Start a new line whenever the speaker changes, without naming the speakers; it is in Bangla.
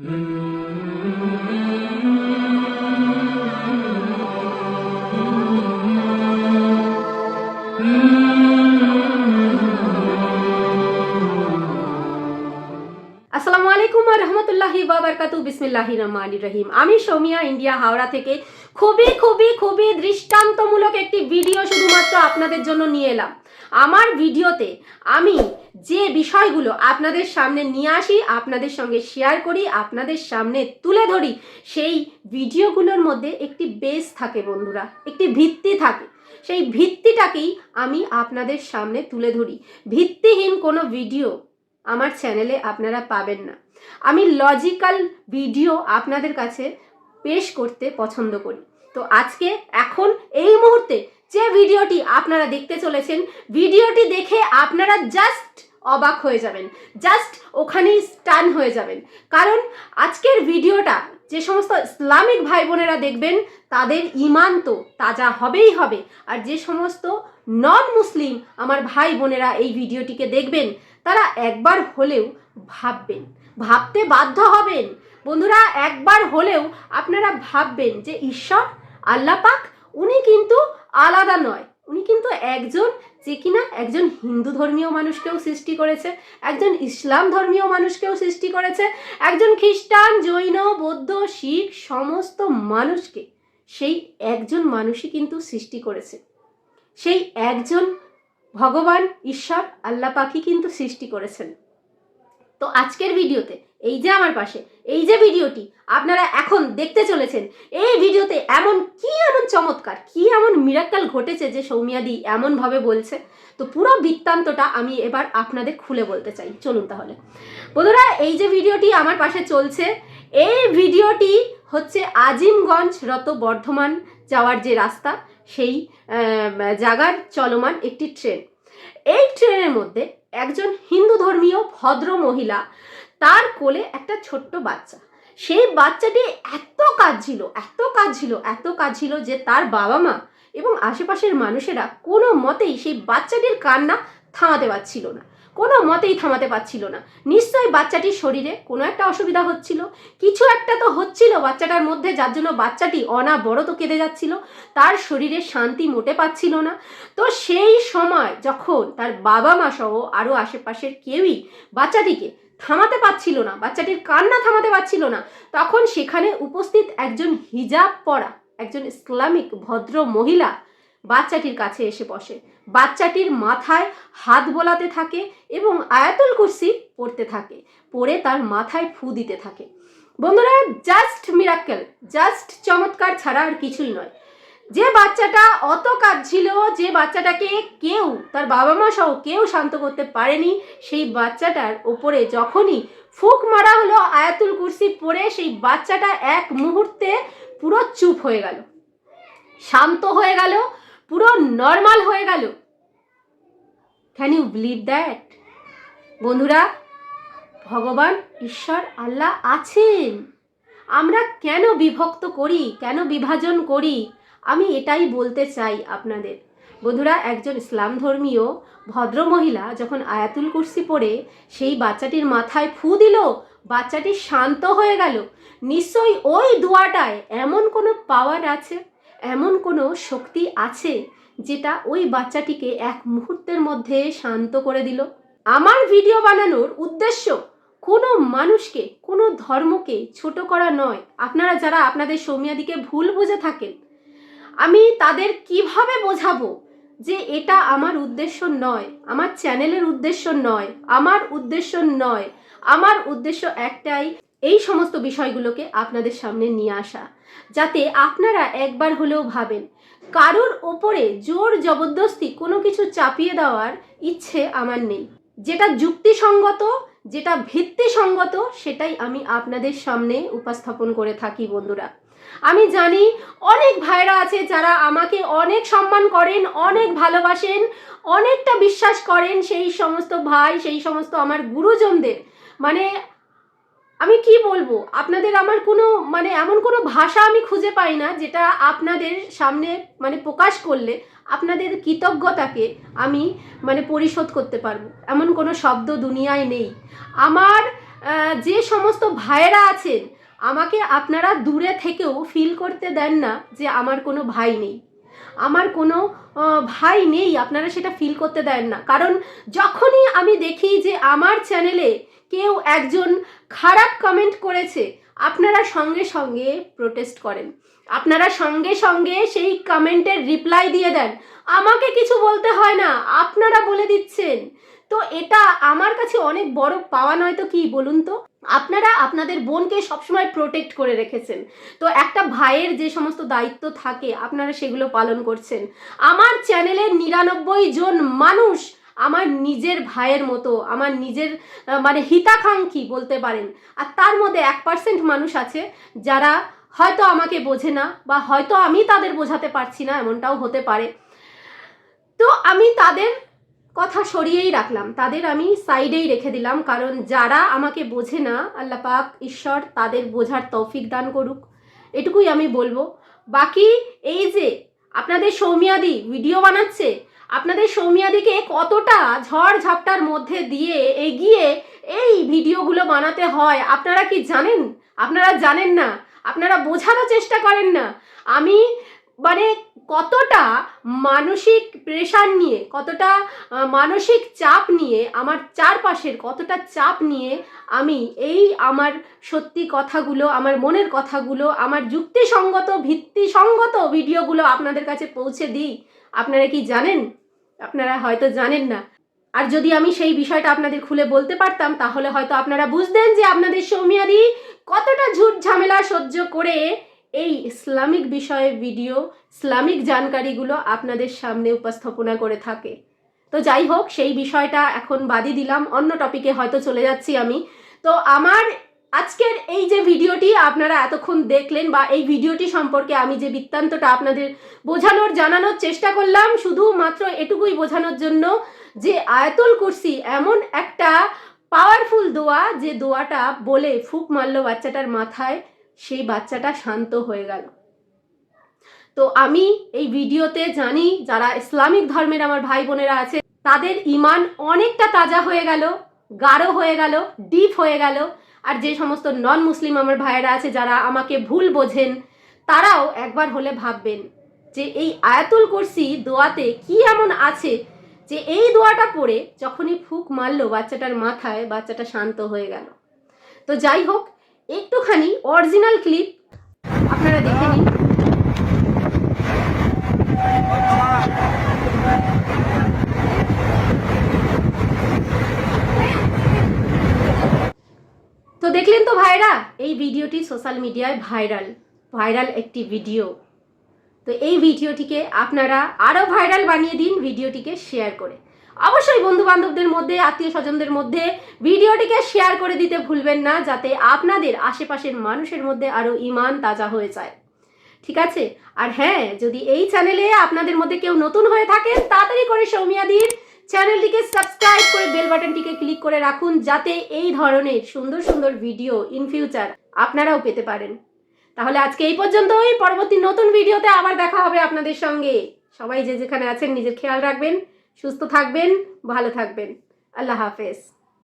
আসসালামু আলাইকুম রহমতুল্লাহি বাবরকাতু বিসমিল্লাহি রহমান রহিম। আমি সৌমিয়া, ইন্ডিয়া, হাওড়া থেকে। খুবই খুবই খুবই দৃষ্টান্তমূলক একটি ভিডিও শুধুমাত্র আপনাদের জন্য নিয়ে এলাম। আমার ভিডিওতে আমি যে বিষয়গুলো আপনাদের সামনে নিয়ে আসি, আপনাদের সঙ্গে শেয়ার করি, আপনাদের সামনে তুলে ধরি, সেই ভিডিওগুলোর মধ্যে একটি বেস থাকে বন্ধুরা, একটি ভিত্তি থাকে। সেই ভিত্তিটাকেই আমি আপনাদের সামনে তুলে ধরি। ভিত্তিহীন কোনো ভিডিও আমার চ্যানেলে আপনারা পাবেন না। আমি লজিক্যাল ভিডিও আপনাদের কাছে পেশ করতে পছন্দ করি। তো আজকে, এখন, এই মুহূর্তে যে ভিডিওটি আপনারা দেখতে চলেছেন, ভিডিওটি দেখে আপনারা জাস্ট অবাক হয়ে যাবেন জাস্ট ওখানেই স্টান হয়ে যাবেন। কারণ আজকের ভিডিওটা যে সমস্ত ইসলামিক ভাই বোনেরা দেখবেন, তাদের ইমান তো তাজা হবেই হবে। আর যে সমস্ত নন মুসলিম আমার ভাই বোনেরা এই ভিডিওটিকে দেখবেন, তারা একবার হলেও ভাববেন, ভাবতে বাধ্য হবেন। বন্ধুরা, একবার হলেও আপনারা ভাববেন যে ঈশ্বর, আল্লাপাক, উনি কিন্তু আলাদা নয়। উনি কিন্তু একজন যে কিনা একজন হিন্দু ধর্মীয় মানুষকেও সৃষ্টি করেছে, একজন ইসলাম ধর্মীয় মানুষকেও সৃষ্টি করেছে, একজন খ্রিস্টান, জৈন, বৌদ্ধ, শিখ, সমস্ত মানুষকে সেই একজন মানুষই কিন্তু সৃষ্টি করেছে। সেই একজন ভগবান, ঈশ্বর আল্লাহ পাখি কিন্তু সৃষ্টি করেছেন। তো আজকের ভিডিওতে, এই যে আমার পাশে, এই যে ভিডিওটি আপনারা এখন দেখতে চলেছেন, এই ভিডিওতে এমন কি এমন চমৎকার, কি এমন মিরাক্কাল ঘটেছে যে সৌমিয়াদি এমনভাবে বলছে? তো পুরো বৃত্তান্তটা আমি এবার আপনাদের খুলে বলতে চাই। চলুন তাহলে। বন্ধুরা, এই যে ভিডিওটি আমার পাশে চলছে, এই ভিডিওটি হচ্ছে আজিমগঞ্জ রত বর্ধমান যাওয়ার যে রাস্তা, সেই জাগার চলমান একটি ট্রেন। এই ট্রেনের মধ্যে একজন হিন্দু ধর্মীয় ভদ্র মহিলা তার কোলে একটা ছোট্ট বাচ্চা। সেই বাচ্চাটি এত কাজ ছিল এত কাজ ছিল এত কাজ ছিল যে তার বাবা মা এবং আশেপাশের মানুষেরা কোনো মতেই সেই বাচ্চাটির কান্না থামাতে পারছিল না। কোনো মতেই থামাতে পারছিল না। নিশ্চয়ই বাচ্চাটির শরীরে কোনো একটা অসুবিধা হচ্ছিল। কিছু একটা তো হচ্ছিল বাচ্চাটার মধ্যে, যার জন্য বাচ্চাটি অনাবরত কেঁদে যাচ্ছিল। তার শরীরে শান্তি মোটে পাচ্ছিল না। তো সেই সময় যখন তার বাবা মা সহ আরও আশেপাশের কেউই বাচ্চাটিকে থামাতে পারছিল না, বাচ্চাটির কান্না থামাতে পারছিল না, তখন সেখানে উপস্থিত একজন হিজাব পরা, একজন ইসলামিক ভদ্র মহিলা বাচ্চাটির কাছে এসে বসে। বাচ্চাটির মাথায় হাত বোলাতে থাকে এবং আয়াতুল কুরসি পড়তে থাকে। পড়ে তার মাথায় ফু দিতে থাকে। বন্ধুরা জাস্ট মিরাক্কেল জাস্ট চমৎকার ছাড়া আর কিছুই নয়। যে বাচ্চাটা অত কাজ ছিল যে বাচ্চাটাকে কেউ, তার বাবা মা সহ কেউ শান্ত করতে পারেনি, সেই বাচ্চাটার ওপরে যখনই ফুক মারা হলো, আয়াতুল কুরসি পড়ে সেই বাচ্চাটা এক মুহূর্তে পুরো চুপ হয়ে গেল। শান্ত হয়ে গেল পুরো নর্মাল হয়ে গেল। ক্যান ইউ বিলিভ দ্যাট বন্ধুরা, ভগবান, ঈশ্বর, আল্লাহ আছেন। আমরা কেন বিভক্ত করি, কেন বিভাজন করি? আমি এটাই বলতে চাই আপনাদের। বন্ধুরা, একজন ইসলাম ধর্মীয় ভদ্রমহিলা যখন আয়াতুল কুরসি পড়ে, সেই বাচ্চাটির মাথায় ফু দিল, বাচ্চাটি শান্ত হয়ে গেল। নিশ্চয়ই ওই দোয়াটায় এমন কোনো পাওয়ার আছে? এমন কোনো শক্তি আছে যেটা ওই বাচ্চাটিকে এক মুহূর্তের মধ্যে শান্ত করে দিল? আমার ভিডিও বানানোর উদ্দেশ্য কোনো মানুষকে, কোনো ধর্মকে ছোট করা নয়। আপনারা যারা আপনাদের সৌমিয়াদিকে ভুল বুঝে থাকেন, আমি তাদের কীভাবে বোঝাবো যে এটা আমার উদ্দেশ্য নয়, আমার চ্যানেলের উদ্দেশ্য নয়, আমার উদ্দেশ্য নয়, আমার উদ্দেশ্য একটাই এই সমস্ত বিষয়গুলোকে আপনাদের সামনে নিয়ে আসা, যাতে আপনারা একবার হলেও ভাবেন কারোর ওপরে জোর জবরদস্তি কোনো কিছু চাপিয়ে দেওয়ার ইচ্ছে আমার নেই। যেটা যুক্তিসঙ্গত, যেটা ভিত্তিসঙ্গত, সেটাই আমি আপনাদের সামনে উপস্থাপন করে থাকি বন্ধুরা। আমি জানি অনেক ভাইরা আছে যারা আমাকে অনেক সম্মান করেন, অনেক ভালোবাসেন, অনেকটা বিশ্বাস করেন সেই সমস্ত ভাই, সেই সমস্ত আমার গুরুজনদের। মানে আমি কি বলব? আপনাদের আমার কোনো মানে এমন কোনো ভাষা আমি খুঁজে পাই না যেটা আপনাদের সামনে মানে প্রকাশ করলে আপনাদের কৃতজ্ঞতাকে আমি মানে পরিশোধ করতে পারব। এমন কোনো শব্দ দুনিয়ায় নেই। আমার যে সমস্ত ভাইয়েরা আছেন, আমাকে আপনারা দূরে থেকেও ফিল করতে দেন না যে আমার কোনো ভাই নেই। আমার কোনো ভাই নেই, আপনারা সেটা ফিল করতে দেন না। কারণ যখনই আমি দেখি যে আমার চ্যানেলে কেউ একজন খারাপ কমেন্ট করেছে, আপনারা সঙ্গে সঙ্গে প্রোটেস্ট করেন। আপনারা সঙ্গে সঙ্গে সেই কমেন্টের রিপ্লাই দিয়ে দেন। আমাকে কিছু বলতে হয় না, আপনারা বলে দিচ্ছেন। তো এটা আমার কাছে অনেক বড় পাওয়া নয় তো কি বলুন তো? আপনারা আপনাদের বোনকে সবসময় প্রোটেক্ট করে রেখেছেন। তো একটা ভাইয়ের যে সমস্ত দায়িত্ব থাকে, আপনারা সেগুলো পালন করছেন। আমার চ্যানেলের নিরানব্বই জন মানুষ আমার নিজের ভাইয়ের মতো, আমার নিজের মানে হিতাকাঙ্ক্ষী বলতে পারেন। আর তার মধ্যে এক পার্সেন্ট মানুষ আছে যারা হয়তো আমাকে বোঝে না বা হয়তো আমি তাদের বোঝাতে পারছি না, এমনটাও হতে পারে। তো আমি তাদের কথা সরিয়েই রাখলাম। তাদের আমি সাইডেই রেখে দিলাম, কারণ যারা আমাকে বোঝে না, আল্লাহ পাক, ঈশ্বর তাদের বোঝার তৌফিক দান করুক। এটুকুই আমি বলব। বাকি এই যে আপনাদের সৌমিয়াদি ভিডিও বানাচ্ছে আপনাদের সৌমিয়াদিকে কতটা ঝড় ঝাপটার মধ্যে দিয়ে এগিয়ে এই ভিডিওগুলো বানাতে হয়, আপনারা কি জানেন? আপনারা জানেন না? আপনারা বোঝারও চেষ্টা করেন না। আমি মানে কতটা মানসিক প্রেশার নিয়ে, কতটা মানসিক চাপ নিয়ে, আমার চারপাশের কতটা চাপ নিয়ে আমি এই আমার সত্যি কথাগুলো, আমার মনের কথাগুলো, আমার যুক্তিসঙ্গত, ভিত্তিসঙ্গত ভিডিওগুলো আপনাদের কাছে পৌঁছে দিই, আপনারা কি জানেন? আপনারা হয়তো জানেন না। আর যদি আমি সেই বিষয়টা আপনাদের খুলে বলতে পারতাম, তাহলে হয়তো আপনারা বুঝতেন যে আপনাদের সৌমিয়াদি কতটা ঝুট ঝামেলা সহ্য করে এই ইসলামিক বিষয়ে ভিডিও, ইসলামিক জানকারিগুলো আপনাদের সামনে উপস্থাপনা করে থাকে। তো যাই হোক, সেই বিষয়টা এখন বাদই দিলাম। অন্য টপিকে হয়তো চলে যাচ্ছি আমি। তো আমার আজকের এই যে ভিডিওটি আপনারা এতক্ষণ দেখলেন বা এই ভিডিওটি সম্পর্কে আমি যে বৃত্তান্তটা আপনাদের বোঝানোর, জানানোর চেষ্টা করলাম, শুধুমাত্র এটুকুই বোঝানোর জন্য যে আয়াতুল কুরসি এমন একটা পাওয়ারফুল দোয়া, যে দোয়াটা বলে ফুক মারলো বাচ্চাটার মাথায়, সেই বাচ্চাটা শান্ত হয়ে গেল। তো আমি এই ভিডিওতে জানি যারা ইসলামিক ধর্মের আমার ভাই বোনেরা আছে, তাদের ইমান অনেকটা তাজা হয়ে গেল, গাঢ় হয়ে গেল ডিপ হয়ে গেল। আর যে সমস্ত নন মুসলিম আমার ভাইয়েরা আছে, যারা আমাকে ভুল বোঝেন, তারাও একবার হলে ভাববেন যে এই আয়াতুল কুরসি দোয়াতে কি এমন আছে যে এই দোয়াটা পড়ে যখনই ফুক মারলো বাচ্চাটার মাথায়, বাচ্চাটা শান্ত হয়ে গেল। তো যাই হোক, একটুখানি অরিজিনাল ক্লিপ আপনারা দেখে নিন তো দেখলেন তো ভাইরা? এই ভিডিওটি সোশ্যাল মিডিয়ায় ভাইরাল ভাইরাল একটি ভিডিও তো এই ভিডিওটিকে আপনারা আরও ভাইরাল বানিয়ে দিন ভিডিওটিকে শেয়ার করে। অবশ্যই বন্ধু বান্ধবদের মধ্যে আত্মীয় স্বজনদের মধ্যে ভিডিওটিকে শেয়ার করে দিতে ভুলবেন না, যাতে আপনাদের আশেপাশের মানুষের মধ্যে আরও ইমান তাজা হয়ে যায়। ঠিক আছে? আর হ্যাঁ যদি এই চ্যানেলে আপনাদের মধ্যে কেউ নতুন হয়ে থাকেন তাড়াতাড়ি করে সৌমিয়াদির চ্যানেলটিকে সাবস্ক্রাইব করে বেল বাটনটিকে ক্লিক করে রাখুন যাতে এই ধরনের সুন্দর সুন্দর ভিডিও ইন ফিউচার আপনারাও পেতে পারেন। তাহলে আজকে এই পর্যন্তই। পরবর্তী নতুন ভিডিওতে আবার দেখা হবে আপনাদের সঙ্গে। সবাই যে যেখানে আছেন, নিজের খেয়াল রাখবেন, সুস্থ থাকবেন, ভালো থাকবেন। আল্লাহ হাফেজ।